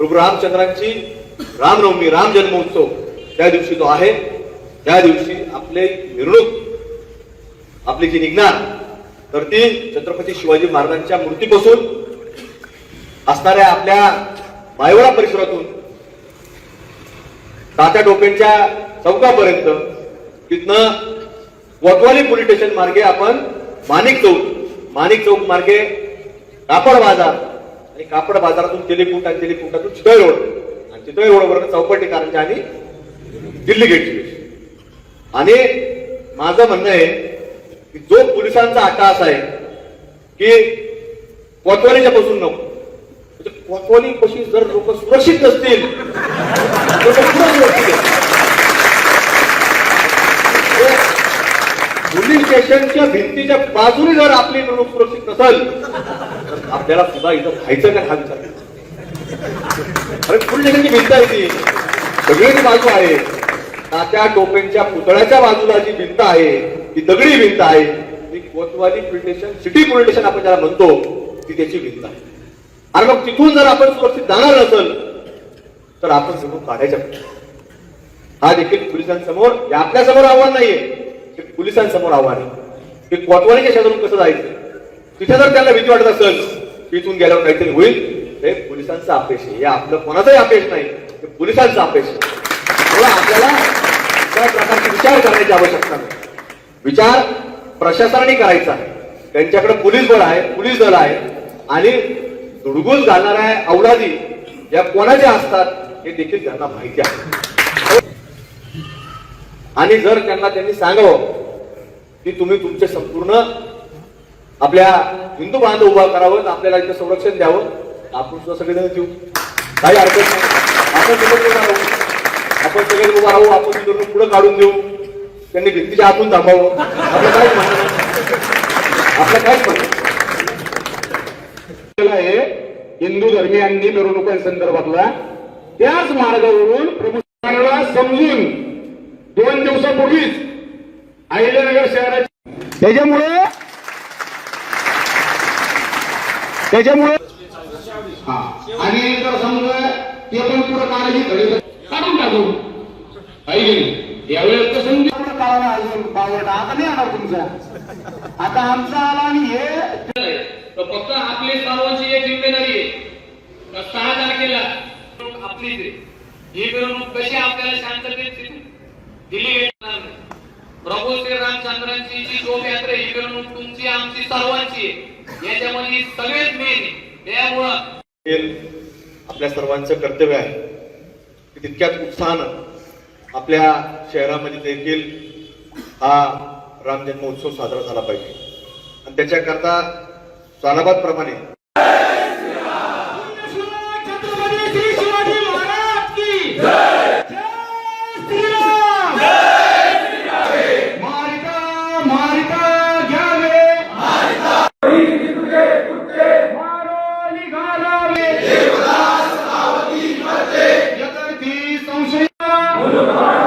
प्रभू रामचंद्रांची रामनवमी राम जन्मोत्सव त्या दिवशी तो आहे. त्या दिवशी आपले मिरवणूक आपली जी निघणार तर ती छत्रपती शिवाजी महाराजांच्या मूर्तीपासून असणाऱ्या आपल्या मायवडा परिसरातून तात्या टोपेंच्या चौकापर्यंत तिथनं वतवाली पोलीस स्टेशन मार्गे आपण माणिक चौक माणिक चौक मार्गे कापड बाजार आणि कापड बाजारातून तेलीपूट आणि तेलीपुटातून चितळ रोड आणि चितळ रोडवर चौपटी कारंजा आणि दिल्ली गेटची आणि माझं म्हणणं आहे की जो पोलिसांचा आकाश आहे की कोतवालीच्या पासून नको. म्हणजे कोतवाली पशी जर लोक सुरक्षित नसतील तर ते कुठं सुरक्षित आहे? पोलीस स्टेशनच्या भिंतीच्या बाजूने जर आपली निवडणूक सुरक्षित नसेल तर आपल्याला सुद्धा इथं व्हायचं का हा विचार. अरे पोलीस स्टेशनची भिंत आहे ती. सगळी बाजू आहे. तात्या टोपेंच्या पुतळ्याच्या बाजूला जी भिंत आहे ती दगडी भिंत आहे. ती Kotwali police station city police station आपण ज्याला म्हणतो ती त्याची भिंत आहे. अरे मग तिथून जर आपण सुरक्षित जाणार नसेल तर आपण मिरवणूक काढायच्या हा देखील पोलिसांसमोर आपल्यासमोर आपल्यासमोर आव्हान नाहीये. पोलिसांसमोर आव्हान ते की कोतवालीच्या शेजारून कसं जायचं? तिथे जर त्यांना भीती वाटत असेल तिथून इथून गेल्यावर काहीतरी होईल. हे पोलिसांचा अपेश आहे. हे आपलं कोणाचाही अपेश नाही. हे पोलिसांचा अपेश आहे. आपल्याला त्या प्रकारचे विचार करण्याची आवश्यकता नाही. विचार प्रशासनाने करायचा आहे. त्यांच्याकडे पोलीस बळ आहे पोलीस दल आहे. आणि धुडगूस घालणाऱ्या अवलादी या कोणाच्या असतात हे देखील त्यांना माहिती आहे. आणि जर त्यांना त्यांनी सांगावं की तुम्ही तुमचे संपूर्ण आपल्या हिंदू बांधव उभा करावं आपल्याला इथं संरक्षण द्यावं आपण सुद्धा सगळेजण देऊ काही हरकत नाही. आपण सगळे उभा राहू. आपण सगळे उभा राहू आपण तिथून पुढे काढून देऊ. त्यांनी भिंतीच्या आतून थांबावं. आपलं काय आपलं काय म्हणणं आहे हिंदू धर्मियांनी मिरवणुकांसंदर्भातला त्याच मार्गावरून प्रमुखांना त्याच्यामुळे त्याच्यामुळे आणि जर समजा ते पण पुढे काढायची घडी काढून टाकू. पाहिजे यावेळेस तर संधी काढायला अजून पावडा आता नाही आला तुमचा. आता आमचा आला आणि हे तर फक्त आपली सर्वांची एक जिम्मेदारी आहे. सहा तारखेला आपली ही मिरवणूक कशी आपल्याला शांततेत दिली गेली? प्रभू श्री रामचंद्रांची जी शोभयात्रा ही मिरवणूक तुमची आमची सर्वांची आहे. याच्यामध्ये सगळेच मेन आहे. त्यामुळं आपल्या सर्वांचं कर्तव्य आहे. की तितक्याच उत्साहानं आपल्या शहरामध्ये देखील हा राम जन्मोत्सव साजरा झाला पाहिजे. आणि त्याच्याकरता सालाबाद प्रमाणे the